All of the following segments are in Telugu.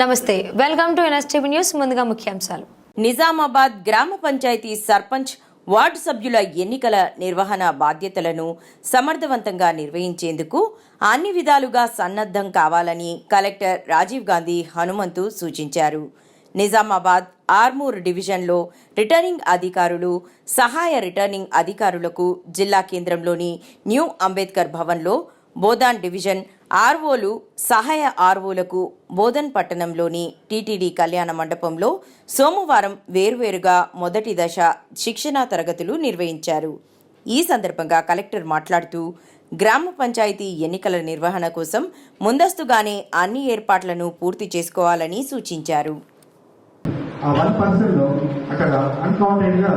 నమస్తే వెల్కమ్ టు ఎన్ఎస్టీవీ న్యూస్ ముందుగా ముఖ్యాంశాలు. నిజామాబాద్ గ్రామ పంచాయతీ సర్పంచ్ వార్డు సభ్యుల ఎన్నికల నిర్వహణ బాధ్యతలను సమర్థవంతంగా నిర్వహించేందుకు అన్ని విధాలుగా సన్నద్ధం కావాలని కలెక్టర్ రాజీవ్ గాంధీ హనుమంతు సూచించారు. నిజామాబాద్ ఆర్మూర్ డివిజన్లో రిటర్నింగ్ అధికారులు సహాయ రిటర్నింగ్ అధికారులకు జిల్లా కేంద్రంలోని న్యూ అంబేద్కర్ భవన్లో బోధాన్ డివిజన్ ఆర్ఓలు సహాయ ఆర్ఓలకు బోధన్ పట్టణంలోని టీటీడీ కళ్యాణ మండపంలో సోమవారం వేర్వేరుగా మొదటి దశ శిక్షణా తరగతులు నిర్వహించారు. ఈ సందర్భంగా కలెక్టర్ మాట్లాడుతూ గ్రామ పంచాయతీ ఎన్నికల నిర్వహణ కోసం ముందస్తుగానే అన్ని ఏర్పాట్లను పూర్తి చేసుకోవాలని సూచించారు. ఆ వన్ పర్సన్లో అక్కడ అన్కౌంటెడ్గా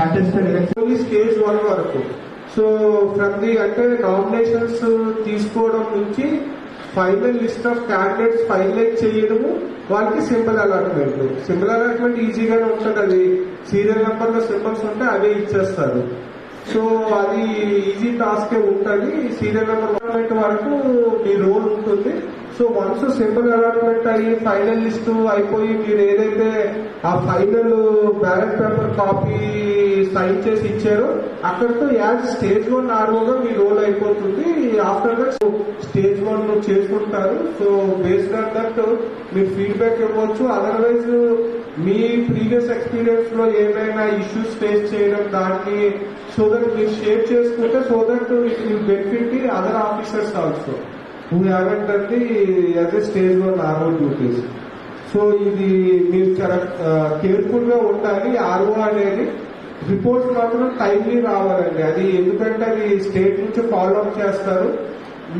contested election only stage one వరకు. సో ఫ్రమ్ ది అంటే నామినేషన్స్ తీసుకోవడం నుంచి final list of candidates finalize చేయడము వాళ్ళకి సింబల్ అలాట్మెంట్ సింబల్ అలాట్మెంట్ ఈజీగానే ఉంటుంది. అది సీరియల్ నెంబర్లో సింబల్స్ ఉంటే అవే ఇచ్చేస్తారు. సో అది ఈజీ టాస్కే ఉంటుంది. సీరియల్ నెంబర్ అలాట్మెంట్ వరకు మీ రోల్ ఉంటుంది. సో వన్స్ సింబల్ అలాట్మెంట్ అయ్యి ఫైనల్ లిస్ట్ అయిపోయి మీరు ఏదైతే ఆ final ballot paper copy sign చేసి ఇచ్చారు. అక్కడితో యాజ్ స్టేజ్ వన్ ఆర్ఓగా మీ రోల్ అయిపోతుంది. ఆఫ్టర్ దట్ స్టేజ్ వన్ చేసుకుంటారు సో బేస్డ్ ఆన్ దట్ మీరు ఫీడ్బ్యాక్ ఇవ్వచ్చు. అదర్వైజ్ మీ ప్రీవియస్ ఎక్స్పీరియన్స్లో ఏమైనా ఇష్యూస్ ఫేస్ చేయడం దాన్ని సో దట్ మీరు షేర్ చేసుకుంటే so that it will benefit other officers also who haven't that the as a stage one RO duties so ఇది మీరు చాలా uh, కేర్ఫుల్గా ఉండాలి. ఆర్ఓ అనేది రిపోర్ట్స్ మాత్రం టైమ్లీ రావాలండి. అది ఎందుకంటే అది స్టేట్ నుంచి ఫాలో అప్ చేస్తారు.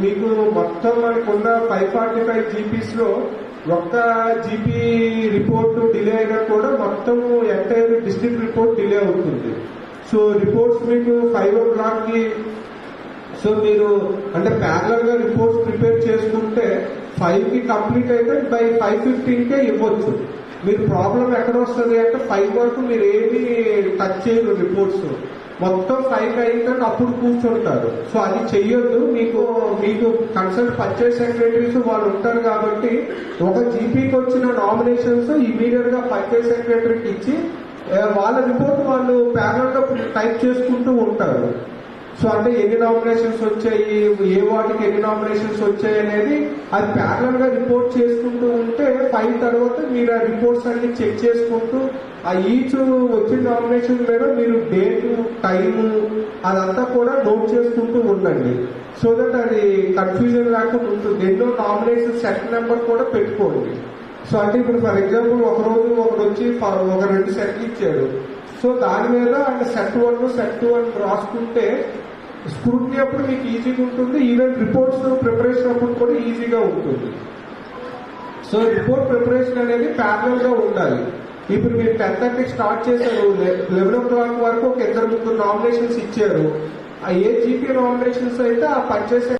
మీకు మొత్తం మనకున్న ఫైవ్ ఫార్టీ ఫైవ్ జీపీస్లో ఒక్క జీపీ రిపోర్ట్ డిలే అయినా కూడా మొత్తం ఎంటైర్ డిస్ట్రిక్ట్ రిపోర్ట్ డిలే అవుతుంది. సో రిపోర్ట్స్ మీకు ఫైవ్ ఓ క్లాక్కి సో మీరు అంటే ప్యారలల్గా రిపోర్ట్స్ ప్రిపేర్ చేసుకుంటే ఫైవ్కి కంప్లీట్ అయితే బై ఫైవ్ ఫిఫ్టీన్ కే ఇవ్వచ్చు. మీరు ప్రాబ్లం ఎక్కడ వస్తుంది అంటే ఫైవ్ వరకు మీరు ఏమి టచ్ చేయరు రిపోర్ట్స్ మొత్తం ఫైవ్ అయిన అప్పుడు కూర్చుంటారు. సో అది చెయ్యొద్దు. మీకు మీకు కన్సల్ట్ పర్చేస్ సెక్రటరీస్ వాళ్ళు ఉంటారు కాబట్టి ఒక జీపీకి వచ్చిన నామినేషన్స్ ఇమీడియట్గా పర్చేస్ సెక్రటరీకి ఇచ్చి వాళ్ళ రిపోర్ట్ వాళ్ళు ప్యానల్లో టైప్ చేసుకుంటూ ఉంటారు. సో అంటే ఎన్ని నామినేషన్స్ వచ్చాయి ఏ వాటికి ఎన్ని నామినేషన్స్ వచ్చాయి అనేది అది ప్యారలల్గా రిపోర్ట్ చేసుకుంటూ ఉంటే ఫైవ్ తర్వాత మీరు ఆ రిపోర్ట్స్ అన్ని చెక్ చేసుకుంటూ ఆ ఈచ్ వచ్చిన నామినేషన్ మీద మీరు డేట్ టైము అదంతా కూడా నోట్ చేసుకుంటూ ఉండండి. సో దట్ అది కన్ఫ్యూజన్ లేకుండా ఉంటుంది. ఎన్నో నామినేషన్ సెట్ నెంబర్ కూడా పెట్టుకోండి. సో అంటే ఇప్పుడు ఫర్ ఎగ్జాంపుల్ ఒక రోజు ఒకడు వచ్చి ఒక రెండు సెట్లు ఇచ్చాడు. సో దాని మీద అంటే సెట్ వన్ సెట్ టూ అని రాసుకుంటే స్క్రూట్నీ అప్పుడు మీకు ఈజీగా ఉంటుంది ఈవెన్ రిపోర్ట్స్ ప్రిపరేషన్ అప్పుడు కూడా ఈజీగా ఉంటుంది. సో రిపోర్ట్ ప్రిపరేషన్ అనేది ప్యారల్గా ఉండాలి. ఇప్పుడు మీరు టెన్ థర్టీకి స్టార్ట్ చేశారు లెవెన్ ఓ క్లాక్ వరకు ఒక ఇద్దరు ముగ్గురు నామినేషన్స్ ఇచ్చారు. ఆ ఏ జీపీ నామినేషన్స్ అయితే ఆ పనిచేసే